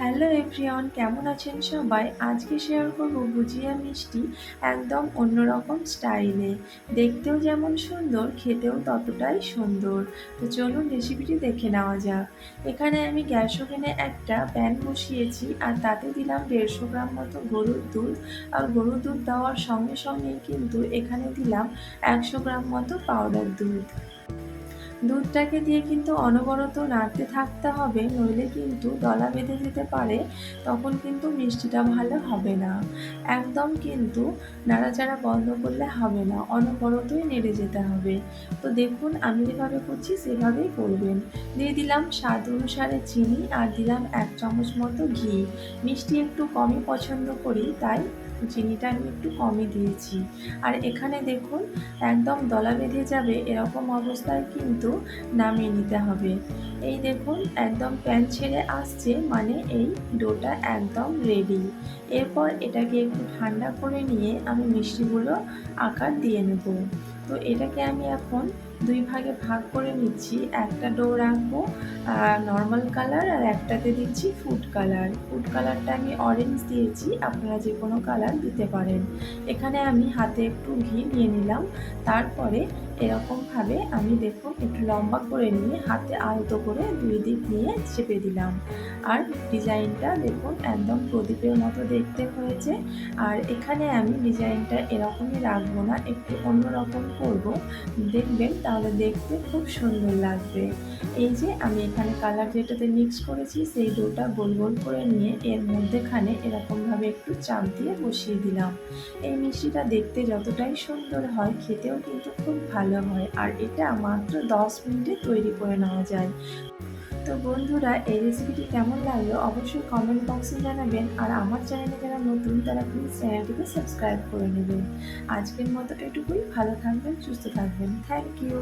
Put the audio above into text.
Hello everyone, কেমন আছেন সবাই? আজকে শেয়ার করব ভুজিয়া মিষ্টি একদম অন্যরকম স্টাইলে দেখতেও যেমন সুন্দর, খেতেও ততটাই সুন্দর। তো চলুন রেসিপিটি দেখে নেওয়া যাক। এখানে আমি গ্যাস ওভেনে একটা প্যান বসিয়েছি আর তাতে দিলাম দেড়শো গ্রাম মতো গরুর দুধ। আর গরুর দুধ দেওয়ার সঙ্গে সঙ্গে কিন্তু এখানে দিলাম একশো গ্রাম মতো পাউডার দুধ। দুধটাকে দিয়ে কিন্তু অনবরত নাড়তে থাকতে হবে, নইলে কিন্তু দলা বেঁধে যেতে পারে, তখন কিন্তু মিষ্টিটা ভালো হবে না। একদম কিন্তু নাড়াচাড়া বন্ধ করলে হবে না, অনবরতই নেড়ে যেতে হবে। তো দেখুন, আমি যেভাবে করছি, সেভাবেই করবেন। দিয়ে দিলাম স্বাদ অনুসারে চিনি আর দিলাম এক চামচ মতো ঘি। মিষ্টি একটু কমই পছন্দ করি, তাই চিনিটা আমি একটু কমই দিয়েছি। আর এখানে দেখুন, একদম দলা বেঁধে যাবে এরকম অবস্থায় কিন্তু নামিয়ে নিতে হবে। এই দেখুন, একদম প্যান ছেড়ে আসছে মানে এই ডোটা একদম রেডি এরপর এটাকে একটু ঠান্ডা করে নিয়ে আমি মিষ্টিগুলো আকার দিয়ে নেব। তো এটাকে আমি এখন দুই ভাগে ভাগ করে নিচ্ছি। একটা ডো রাখব নর্মাল কালার আর একটাতে দিচ্ছি ফুড কালার ফুড কালারটা আমি অরেঞ্জ দিয়েছি, আপনারা যে কোনো কালার দিতে পারেন। এখানে আমি হাতে একটু ঘি নিয়ে নিলাম। তারপরে এরকমভাবে আমি দেখুন একটু লম্বা করে নিয়ে হাতে আলতো করে দুই দিক নিয়ে চেপে দিলাম। আর ডিজাইনটা দেখুন একদম প্রদীপের মতো দেখতে হয়েছে। আর এখানে আমি ডিজাইনটা এরকমই রাখব না, একটু অন্যরকম করব। দেখবেন তাহলে দেখতে খুব সুন্দর লাগবে। এই যে আমি এখানে কালার যেটাতে মিক্স করেছি, সেই ডোটা গোল গোল করে নিয়ে এর মধ্যেখানে এরকমভাবে একটু চাপ দিয়ে বসিয়ে দিলাম। এই মিষ্টিটা দেখতে যতটাই সুন্দর হয়, খেতেও কিন্তু খুব ভালো হয়। আর এটা মাত্র দশ মিনিটে তৈরি করে নেওয়া যায়। তো বন্ধুরা, এই রেসিপিটি কেমন লাগল অবশ্যই কমেন্ট বক্সে জানাবেন আর আমার চ্যানেলে যারা নতুন, তারা প্লিজ চ্যানেলটিকে সাবস্ক্রাইব করে নেবেন। আজকের মতো এটুকুই, ভালো থাকবেন, সুস্থ থাকবেন। Thank you